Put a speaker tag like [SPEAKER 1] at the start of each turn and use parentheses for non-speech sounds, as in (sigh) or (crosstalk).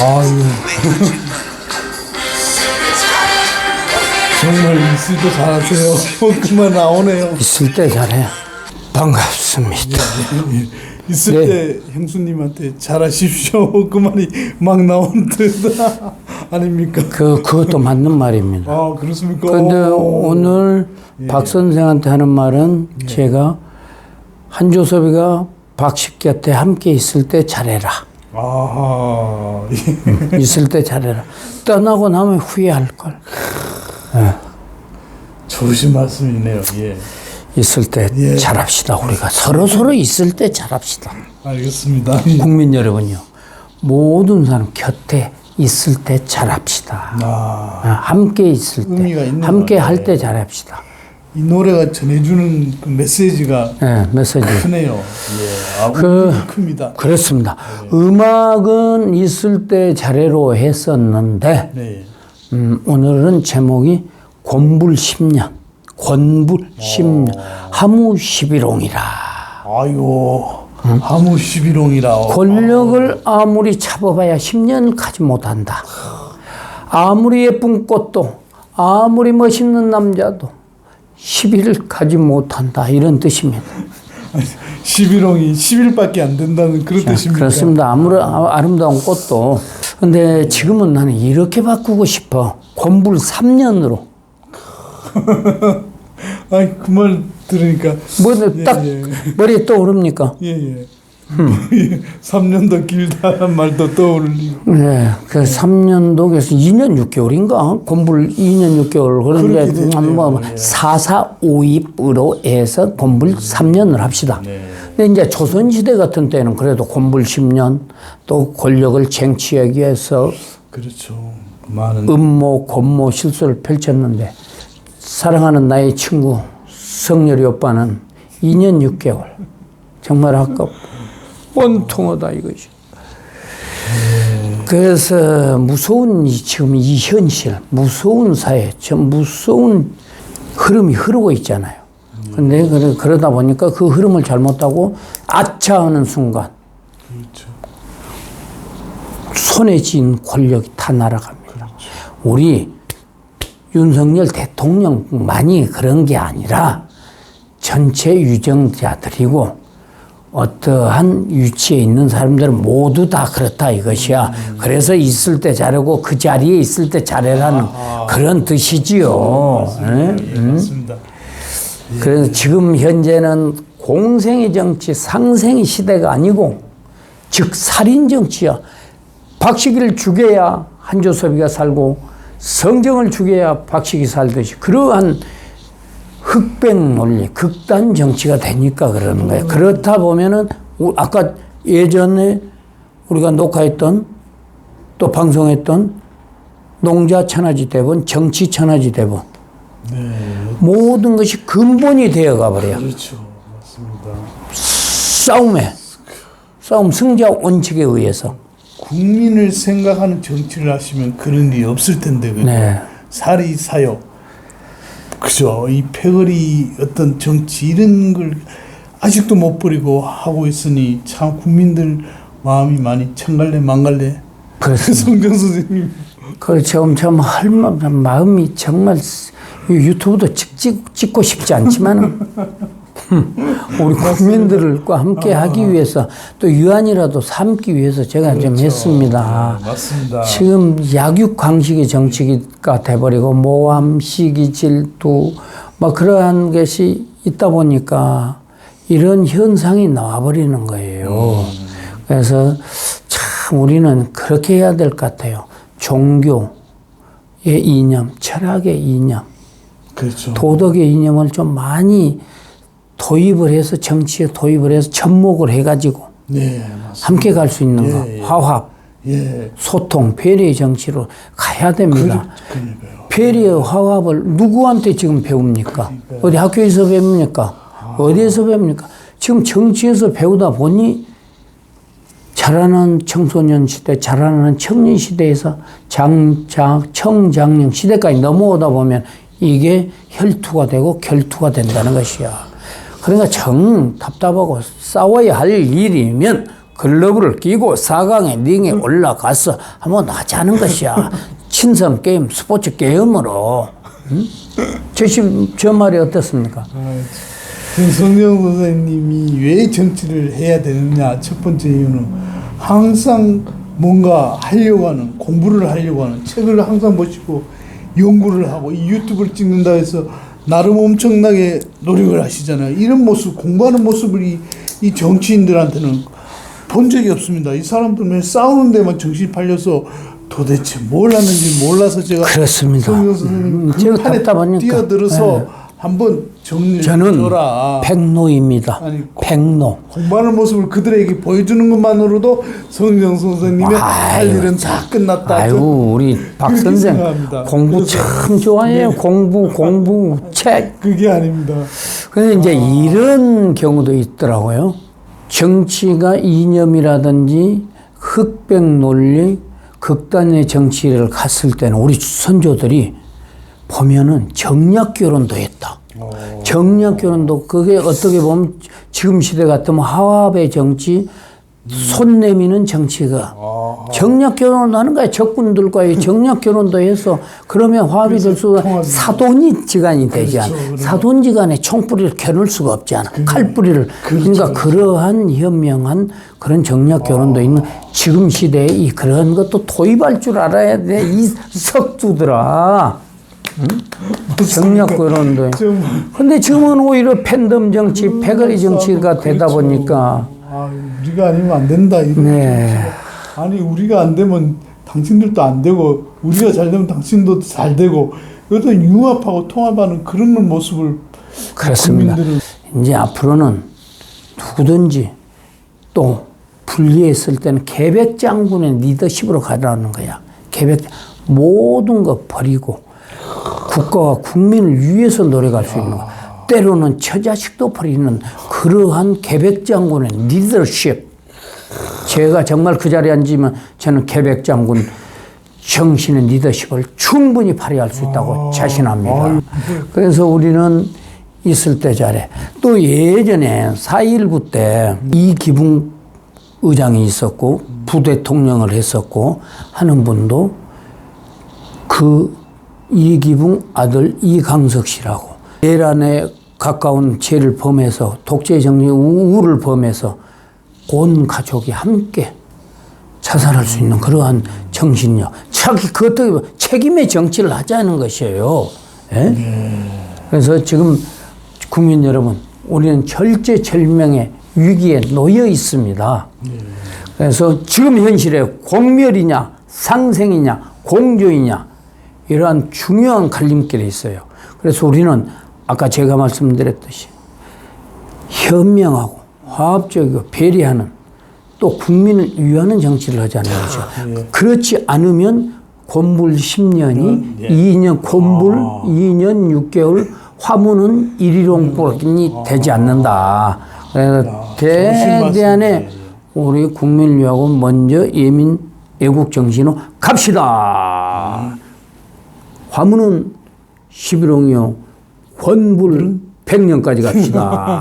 [SPEAKER 1] 아유. (laughs) 정말 있을 때 잘하세요. (laughs) 그만 나오네요.
[SPEAKER 2] 있을 때 잘해요. 반갑습니다.
[SPEAKER 1] 있을
[SPEAKER 2] 네.
[SPEAKER 1] 때 형수님한테 잘하십시오. (laughs) 그 말이 막 나오는 뜻 (laughs) 아닙니까?
[SPEAKER 2] 그, 그것도 맞는 말입니다.
[SPEAKER 1] 아 그렇습니까? 오.
[SPEAKER 2] 오늘 박 선생한테 하는 말은 제가 한조섭이가 박식 곁에 함께 있을 때 잘해라.
[SPEAKER 1] 아하. (laughs)
[SPEAKER 2] 있을 때 잘해라. 떠나고 나면 후회할 걸.
[SPEAKER 1] 좋으신 말씀이네요. 예.
[SPEAKER 2] 있을 때
[SPEAKER 1] 예.
[SPEAKER 2] 잘합시다. 우리가 서로 서로 있을 때 잘합시다.
[SPEAKER 1] 알겠습니다.
[SPEAKER 2] 국민 여러분요. 모든 사람 곁에 있을 때 잘합시다.
[SPEAKER 1] 아,
[SPEAKER 2] 아, 함께 있을 때, 함께
[SPEAKER 1] 것
[SPEAKER 2] 할. 때 잘합시다.
[SPEAKER 1] 이 노래가 전해주는 그 메시지가
[SPEAKER 2] 네, 메시지.
[SPEAKER 1] 크네요. 예. 아,
[SPEAKER 2] 그-
[SPEAKER 1] 큽니다.
[SPEAKER 2] 그렇습니다. 음악은 있을 때 잘해로 했었는데,
[SPEAKER 1] 네.
[SPEAKER 2] 음, 오늘은 제목이 곤불 10년, 권불 10년, 하무 11홍이라.
[SPEAKER 1] 아이고. 하무 시비롱이라.
[SPEAKER 2] 권력을 아무리 잡아봐야 10년 가지 못한다. 아무리 예쁜 꽃도, 아무리 멋있는 남자도 10일 가지 못한다. 이런 뜻입니다. (laughs)
[SPEAKER 1] 시비롱이 10일밖에 안 된다는 그런 뜻입니까?
[SPEAKER 2] 그렇습니다. 아무리 아- 아름다운 꽃도. 근데 지금은 나는 이렇게 바꾸고 싶어. 권불 3년으로. (laughs)
[SPEAKER 1] 아이 그 말 들으니까
[SPEAKER 2] 뭐딱
[SPEAKER 1] 예, 예.
[SPEAKER 2] 머리에 떠오릅니까?
[SPEAKER 1] 예 예. (laughs) 3년 더 길다는 말도 떠올리고
[SPEAKER 2] 네, 그 3년도 그래서 2년 6개월인가? 권불 2년 6개월.
[SPEAKER 1] 그렇게
[SPEAKER 2] 그런데. 뭐
[SPEAKER 1] 예.
[SPEAKER 2] 4452으로 해서 권불 3년을 합시다.
[SPEAKER 1] 네.
[SPEAKER 2] 근데 이제 조선시대 같은 때는 그래도 권불 10년 또 권력을 쟁취하기 위해서
[SPEAKER 1] 그렇죠. 많은
[SPEAKER 2] 음모, 권모 실수를 펼쳤는데 사랑하는 나의 친구 성렬이 오빠는 2년 6개월. 정말 아깝고 원통하다 이것이. 그래서 무서운 이 지금 이 현실, 무서운 사회, 저 무서운 흐름이 흐르고 있잖아요. 근데 그러- 그러다 보니까 그 흐름을 잘못 타고 아차 하는 순간
[SPEAKER 1] 그렇죠.
[SPEAKER 2] 손에 쥔 권력이 다 날아갑니다. 우리 윤석열 대통령만이 그런 게 아니라 전체 유정자들이고 어떠한 위치에 있는 사람들은 모두 다 그렇다 이것이야. 그래서 있을 때 잘하고 그 자리에 있을 때 잘해라는 그런 뜻이지요. 예?
[SPEAKER 1] 예, 맞습니다.
[SPEAKER 2] 그래서 지금 현재는 공생의 정치, 상생의 시대가 아니고 즉 살인 정치야. 박식이를 죽여야 한조섭이가 살고 성정을 죽여야 박식이 살듯이 그러한 흑백 논리, 극단 정치가 되니까 그러는 거예요. 그렇다 보면은 우- 아까 예전에 우리가 녹화했던 또 방송했던 농자 천하지 대본, 정치 천하지 대본
[SPEAKER 1] 네.
[SPEAKER 2] 모든 것이 근본이 되어가 버려요.
[SPEAKER 1] 그렇죠. 맞습니다.
[SPEAKER 2] 싸움에 싸움 승자 원칙에 의해서
[SPEAKER 1] 국민을 생각하는 정치를 하시면 그런 일이 없을 텐데 그죠?
[SPEAKER 2] 네.
[SPEAKER 1] 사리 사욕 그죠? 이 패거리 어떤 정치 이런 걸 아직도 못 버리고 하고 있으니 참 국민들 마음이 많이 천갈래 망갈래 성정 (laughs) 선생님
[SPEAKER 2] 그렇죠. 엄청 할 마- 마음이 정말 이 유튜브도 찍, 찍, 찍고 싶지 않지만 우리 국민들과 함께 하기 위해서 또 유한이라도 삼기 위해서 제가 좀 했습니다.
[SPEAKER 1] 네, 맞습니다.
[SPEAKER 2] 지금 약육 강식의 정치가 돼버리고 모함, 시기, 질투 막 그러한 것이 있다 보니까 이런 현상이 나와버리는 거예요. 그래서 참 우리는 그렇게 해야 될 것 같아요. 종교의 이념, 철학의 이념,
[SPEAKER 1] 그렇죠.
[SPEAKER 2] 도덕의 이념을 좀 많이 도입을 해서 정치에 도입을 해서 접목을 해가지고
[SPEAKER 1] 네.
[SPEAKER 2] 함께 갈 수 있는 거,
[SPEAKER 1] 예, 예.
[SPEAKER 2] 화합,
[SPEAKER 1] 예.
[SPEAKER 2] 소통, 배려의 정치로 가야 됩니다.
[SPEAKER 1] 그러니까요.
[SPEAKER 2] 배려, 화합을 누구한테 지금 배웁니까? 어디 학교에서 배웁니까? 어디에서 배웁니까? 지금 정치에서 배우다 보니 자라는 청소년 시대, 자라는 청년 시대에서 장, 장, 청장년 시대까지 넘어오다 보면 이게 혈투가 되고 결투가 된다는 것이야. 그러니까 정 답답하고 싸워야 할 일이면 글러브를 끼고 4강에 링에 올라가서 한번 하자는 것이야. (laughs) 친선 게임, 스포츠 게임으로. 응? 저, 말이 어떻습니까?
[SPEAKER 1] 김성령 선생님이 왜 정치를 해야 되느냐 첫 번째 이유는 항상 뭔가 하려고 하는 공부를 하려고 하는 책을 항상 보시고 연구를 하고 이 유튜브를 찍는다 해서 나름 엄청나게 노력을 하시잖아요. 이런 모습 공부하는 모습을 이, 이 정치인들한테는 본 적이 없습니다. 이 사람들 맨 싸우는 데만 정신이 팔려서 도대체 뭘 하는지 몰라서 제가
[SPEAKER 2] 그렇습니다.
[SPEAKER 1] 성령 선생님
[SPEAKER 2] 음,
[SPEAKER 1] 그 판에. 뛰어들어서
[SPEAKER 2] 네.
[SPEAKER 1] 한번 정리를
[SPEAKER 2] 저는
[SPEAKER 1] 줘라.
[SPEAKER 2] 백노입니다.
[SPEAKER 1] 아니,
[SPEAKER 2] 백노.
[SPEAKER 1] 공부하는 모습을 그들에게 보여주는 것만으로도 성령 선생님의 할 일은 다 끝났다.
[SPEAKER 2] 아유, 우리 박 선생
[SPEAKER 1] 생각합니다.
[SPEAKER 2] 공부 참 좋아해요. 공부, 공부, (laughs) 책.
[SPEAKER 1] 그게 아닙니다.
[SPEAKER 2] 근데 이제 이런 경우도 있더라고요. 정치가 이념이라든지 흑백 논리, 극단의 정치를 갔을 때는 우리 선조들이 보면은 정략 결혼도 했다. 정략 결혼도 그게 어떻게 보면 지금 시대 같으면 화합의 정치, 손 내미는 정치가 정략 결혼을 하는 거야. 적군들과의 정략 결혼도 해서 그러면 화합이 될 수가
[SPEAKER 1] 통합이
[SPEAKER 2] 사돈이 지간이 되지 않아.
[SPEAKER 1] 그렇죠.
[SPEAKER 2] 사돈 지간에 총뿌리를 겨눌 수가 없잖아. 칼뿌리를. 그러니까 그러한 현명한 그런 정략 결혼도 있는 지금 시대에 이 그런 것도 도입할 줄 알아야 돼. 이 (laughs) 석두들아. 응? 정략 결혼도.
[SPEAKER 1] 좀
[SPEAKER 2] 근데 지금은 오히려 팬덤 정치, 패거리 정치가 되다
[SPEAKER 1] 그렇죠.
[SPEAKER 2] 보니까
[SPEAKER 1] 아, 우리가 아니면 안 된다. 이런
[SPEAKER 2] 네.
[SPEAKER 1] 아니 우리가 안 되면 당신들도 안 되고 우리가 잘 되면 당신도 잘 되고 이것도 융합하고 통합하는 그런 모습을
[SPEAKER 2] 그렇습니다.
[SPEAKER 1] 국민들은
[SPEAKER 2] 이제 앞으로는 누구든지 또 분리했을 때는 계백 장군의 리더십으로 가라는 거야. 계백 모든 거 버리고 국가와 국민을 위해서 노력할 수 있는 거. 때로는 처자식도 버리는 그러한 계백 장군의 리더십. 제가 정말 그 자리에 앉으면 저는 계백 장군 정신의 리더십을 충분히 발휘할 수 있다고 자신합니다. 그래서 우리는 있을 때 잘해. 또 예전에 4.19 때 이기붕 의장이 있었고 부대통령을 했었고 하는 분도 그 이기붕 아들 이강석 씨라고 내란에 가까운 죄를 범해서 독재 정리 우를 범해서 온 가족이 함께 자살할 수 있는 그러한 정신력. 자기 그것도 책임의 정치를 하자는 것이에요. 예? 그래서 지금 국민 여러분, 우리는 절제절명의 위기에 놓여 있습니다. 그래서 지금 현실에 공멸이냐, 상생이냐, 공조이냐, 이러한 중요한 갈림길에 있어요. 그래서 우리는 아까 제가 말씀드렸듯이 현명하고 화합적이고 배려하는 또 국민을 위하는 정치를 하자는 거죠. 그렇지 않으면 곤불 10년이
[SPEAKER 1] 예.
[SPEAKER 2] 2년 곤불 2년 6개월 화무는 일일용법이 되지 않는다. 그래서
[SPEAKER 1] 좋으신
[SPEAKER 2] 대대안에. 우리 국민을 위하고 먼저 예민 애국 정신으로 갑시다. 화무는 11홍이요. 권불 100년까지 갑시다. (laughs)